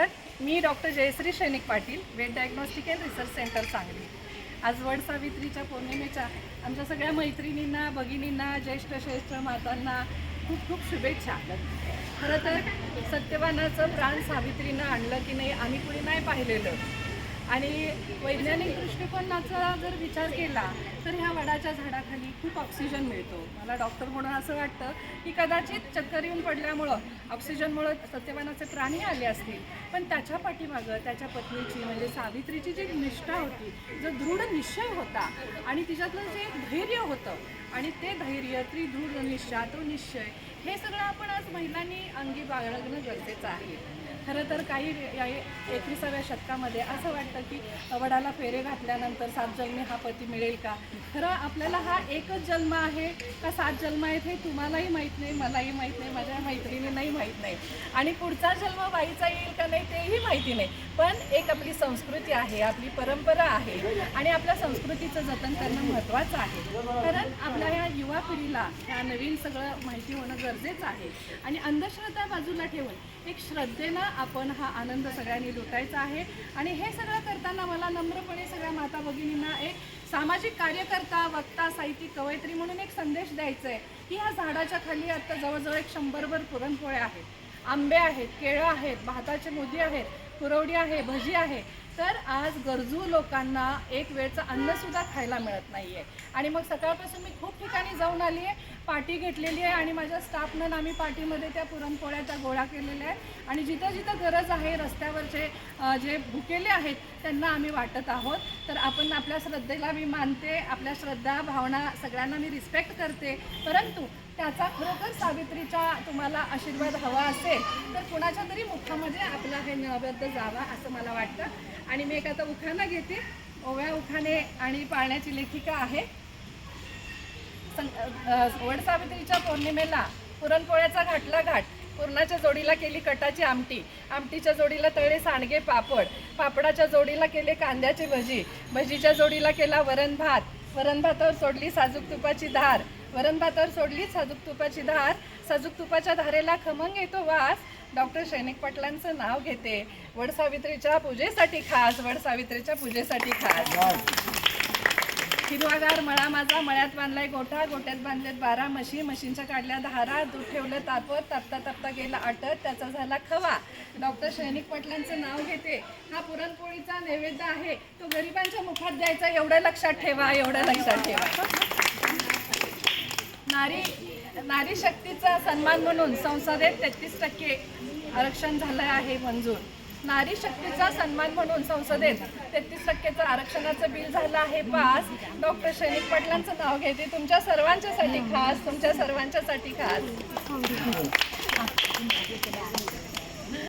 Me doctor Jayashree Sainik Patil vet diagnostic and research centre Sangli. आज वड सावित्रीच्या पौर्णिमेच्या आमच्या सगळ्या मैत्रिणींना भगिनींना ज्येष्ठ श्रेष्ठ मातांना खूप खूप शुभेच्छा. खरं तर सत्यवानाचं प्राण सावित्रीनं आणलं की नाही आम्ही कुणी नाही पाहिलेलं. आणि वैज्ञानिक दृष्टिकोनाचा जर विचार केला तर ह्या वडाच्या झाडाखाली खूप ऑक्सिजन मिळतो. मला डॉक्टर म्हणून असं वाटतं की कदाचित चक्कर येऊन पडल्यामुळं ऑक्सिजनमुळं सत्यवानाचे प्राणी आले असतील. पण त्याच्या पाठीमागं त्याच्या पत्नीची म्हणजे सावित्रीची जी निष्ठा होती जो दृढ निश्चय होता आणि तिच्यातलं जे धैर्य होतं आणि ते धैर्य त्रिदृढ दृढ निश्चय तो निश्चय हे सगळं आपण आज महिलांनी अंगी बाळगणं गरजेचं आहे. खरं तर काही या एकविसाव्या शतकामध्ये असं वाटतं की वडाला फेरे घातल्यानंतर सात जन्मी हा पती मिळेल का? खरं आपल्याला हा एकच जन्म आहे का सात जन्म आहेत हे तुम्हालाही माहीत नाही मलाही माहीत नाही माझ्या मैत्रिणींनाही माहीत नाही. आणि पुढचा जन्म बाईचा येईल का नाही तेही माहिती नाही. पण एक आपली संस्कृती आहे आपली परंपरा आहे आणि आपल्या संस्कृतीचं जतन करणं महत्त्वाचं आहे. कारण आपल्या ह्या युवा पिढीला ह्या नवीन सगळं माहिती होणं गरजेचं आहे. आणि अंधश्रद्धा बाजूला ठेवून एक श्रद्धेनं आपण हा आनंद सगळ्यांनी लुटायचा आहे. आणि हे सगळं करताना मला नम्रपणे सगळ्या माता भगिनींना एक सामाजिक कार्यकर्ता वक्ता साहित्यिक कवयित्री म्हणून एक संदेश द्यायचा आहे की ह्या झाडाच्या खाली आता जवळजवळ एक शंभरभर पुरणपोळ्या आहेत. आंबे आहेत केळं आहेत भाताचे मोदी आहेत कुरवडी आहे भजी आहे. तर आज गरजू लोकांना एक वेळचं अन्नसुद्धा खायला मिळत नाही आहे आणि मग सकाळपासून मी खूप ठिकाणी जाऊन आली आहे पाटी घेतलेली आहे आणि माझ्या स्टाफनं आम्ही पाटीमध्ये त्या पुरणपोळ्या त्या गोळा केलेल्या आहेत. आणि जिथं जिथं गरज आहे रस्त्यावरचे जे भुकेले आहेत त्यांना आम्ही वाटत आहोत. तर आपण आपल्या श्रद्धेला मी मानते आपल्या श्रद्धा भावना सगळ्यांना मी रिस्पेक्ट करते. परंतु त्याचा खरोखर सावित्रीचा तुम्हाला आशीर्वाद हवा असेल तर कुणाच्या तरी मुखामध्ये आपला हे नैवेद्य जावा असं मला वाटतं. आणि मी एक आता उखाणा घेते. ओव्या उखाणे आणि पाळण्याची लेखिका आहे. वड सावित्रीच्या पौर्णिमेला पुरणपोळ्याचा घाटला घाट पुरणाच्या जोडीला केली कटाची आमटी आमटीच्या जोडीला तळे सांडगे पापड पापडाच्या जोडीला केले कांद्याची भजी भजीच्या जोडीला केला वरण भात वरण भातावर सोडली साजूक तुपाची धार वरण भातावर सोडली साजूक तुपाची धार. साजूक तुपाच्या धारेला खमंग येतो वास. डॉक्टर सैनिक पाटलांचं नाव घेते. वड सावित्रीच्या पूजेसाठी खास वड सावित्रीच्या पूजेसाठी खास. हिरवागार मळा माझा मळ्यात बांधलाय गोठा. गोट्यात बांधलेत बारा म्हशी. म्हशींच्या काढल्या धारा दूध ठेवलं तापत तापता तापता गेला आटत त्याचा झाला खवा. डॉक्टर सैनिक पाटलांचं नाव घेते. हा पुरणपोळीचा नैवेद्य आहे. तो गरिबांच्या मुखात द्यायचा एवढं लक्षात ठेवा एवढं लक्षात ठेवा. नारी नारी शक्तीचा सन्मान म्हणून संसदेत तेहतीस टक्के आरक्षण झालं आहे मंजूर. नारी शक्तीचा सन्मान म्हणून संसदेत तेहतीस टक्केचं आरक्षणाचं बिल झालं आहे पास. डॉक्टर शैनिक पाटलांचं नाव घेते. तुमच्या सर्वांच्यासाठी खास तुमच्या सर्वांच्यासाठी खास.